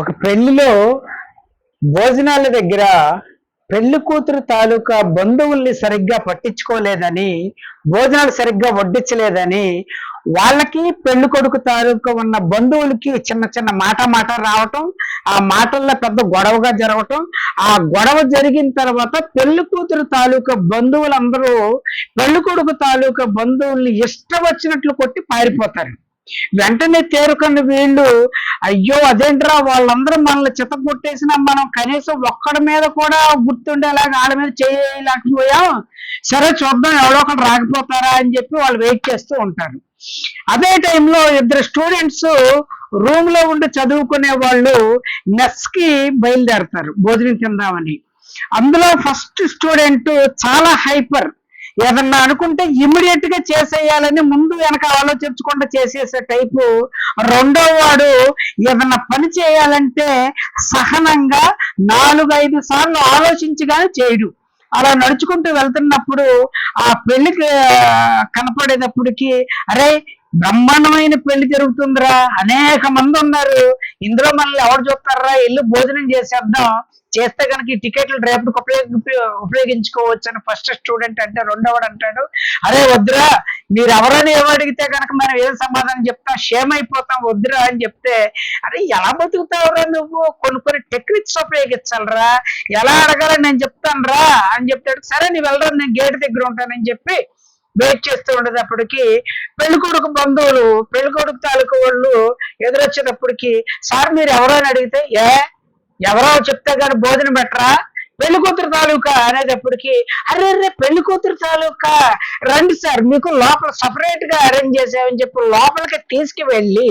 ఒక పెళ్ళిలో భోజనాల దగ్గర పెళ్ళి కూతురు తాలూకా బంధువుల్ని సరిగ్గా పట్టించుకోలేదని భోజనాలు సరిగ్గా వడ్డించలేదని వాళ్ళకి పెళ్ళి కొడుకు తాలూకా ఉన్న బంధువులకి చిన్న చిన్న మాట మాట రావటం ఆ మాటల్లో పెద్ద గొడవగా జరగటం ఆ గొడవ జరిగిన తర్వాత పెళ్ళి కూతురు తాలూకా బంధువులందరూ పెళ్ళి కొడుకు తాలూకా బంధువుల్ని ఇష్టం వచ్చినట్లు కొట్టి పారిపోతారు. వెంటనే తేరుకున్న వీళ్ళు అయ్యో అదేంట్రా వాళ్ళందరూ మనల్ని చిత్త కొట్టేసినా మనం కనీసం ఒక్కడి మీద కూడా గుర్తుండేలాగా వాళ్ళ మీద చేయలేకపోయాం. సరే చూద్దాం ఎవరో ఒకరు రాకపోతారా అని చెప్పి వాళ్ళు వెయిట్ చేస్తూ ఉంటారు. అదే టైంలో ఇద్దరు స్టూడెంట్స్ రూమ్లో ఉండి చదువుకునే వాళ్ళు నెస్కి బయలుదేరతారు భోజనం తిందామని. అందులో ఫస్ట్ స్టూడెంట్ చాలా హైపర్ ఏదన్నా అనుకుంటే ఇమ్మీడియట్గా చేసేయాలని ముందు వెనక ఆలోచించకుండా చేసేసే టైపు రెండో వాడు ఏదన్నా పని చేయాలంటే సహనంగా నాలుగైదు సార్లు ఆలోచించగానే చేయడు. అలా నడుచుకుంటూ వెళ్తున్నప్పుడు ఆ పెళ్ళికి కనపడేటప్పటికి అరే బ్రహ్మాండమైన పెళ్ళి జరుగుతుందిరా అనేక మంది ఉన్నారు ఇందులో మనల్ని ఎవరు చూస్తారా? ఇల్లు భోజనం చేసేద్దాం. చేస్తే కనుక ఈ టికెట్లు రేపటికి ఉపయోగ ఉపయోగించుకోవచ్చు అని ఫస్ట్ స్టూడెంట్ అంటే రెండవడు అంటాడు. అరే వద్దురా మీరు ఎవరైనా ఏమడిగితే కనుక మనం ఏం సమాధానం చెప్తాం? షేమ్ అయిపోతాం వద్దురా అని చెప్తే అరే ఎలా బతుకుతావురా నువ్వు? కొన్ని కొన్ని టెక్నిక్స్ ఉపయోగించాలరా. ఎలా అడగాలని నేను చెప్తాను రా అని చెప్తాడు సరే నీ వెళ్ళరా నేను గేట్ దగ్గర ఉంటానని చెప్పి వెయిట్ చేస్తూ ఉండేటప్పటికి పెళ్ళి కొడుకు బంధువులు పెళ్ళి కొడుకు తాలూకు వాళ్ళు ఎదురొచ్చేటప్పటికి సార్ మీరు ఎవరైనా అడిగితే ఏ? ఎవరో? చెప్తే కానీ భోజనం పెట్టరా? పెళ్ళి కూతురు తాలూకా? అనేటప్పటికి అరే అరే పెళ్ళి కూతురు తాలూకా? రండి సార్ మీకు లోపల సపరేట్గా అరేంజ్ చేసామని చెప్పి లోపలికి తీసుకువెళ్ళి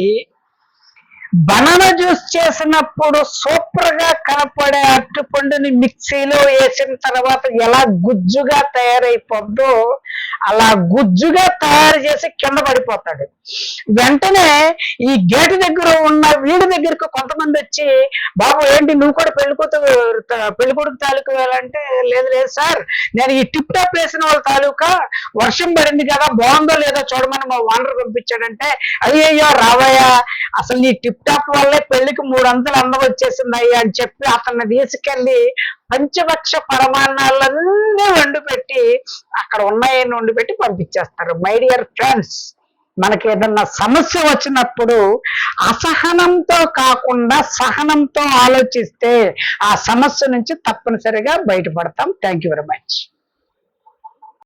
బనానా జ్యూస్ చేసినప్పుడు సూపర్గా కనపడే అరటిపండుని మిక్సీలో వేసిన తర్వాత ఎలా గుజ్జుగా తయారైపోద్దో అలా గుజ్జుగా తయారు చేసి కింద పడిపోతాడు. వెంటనే ఈ గేటు దగ్గర ఉన్న వీడి దగ్గరకు కొంతమంది వచ్చి బాబు ఏంటి నువ్వు కూడా పెళ్ళి కూతురు పెళ్ళి కొడుకు తాలూకా వెళ్ళాలంటే లేదు లేదు సార్. నేను ఈ టిప్ టాప్ వేసిన వాళ్ళ తాలూకా వర్షం పడింది కదా బాగుందో లేదో చూడమని మా ఓనర్ పంపించాడంటే అయ్యయ్యో రావయ్యా అసలు నీ టిప్ టాప్ వల్లే పెళ్ళికి మూడు అంతలు అందం వచ్చేసింది అయ్యా అని చెప్పి అతన్ని తీసుకెళ్ళి పంచభక్ష పరమాన్నాలన్నీ వండి పెట్టి అక్కడ ఉన్నాయని వండి పెట్టి పంపించేస్తారు. మై డియర్ ఫ్రెండ్స్ మనకి ఏదన్నా సమస్య వచ్చినప్పుడు అసహనంతో కాకుండా సహనంతో ఆలోచిస్తే ఆ సమస్య నుంచి తప్పనిసరిగా బయటపడతాం. Thank you very much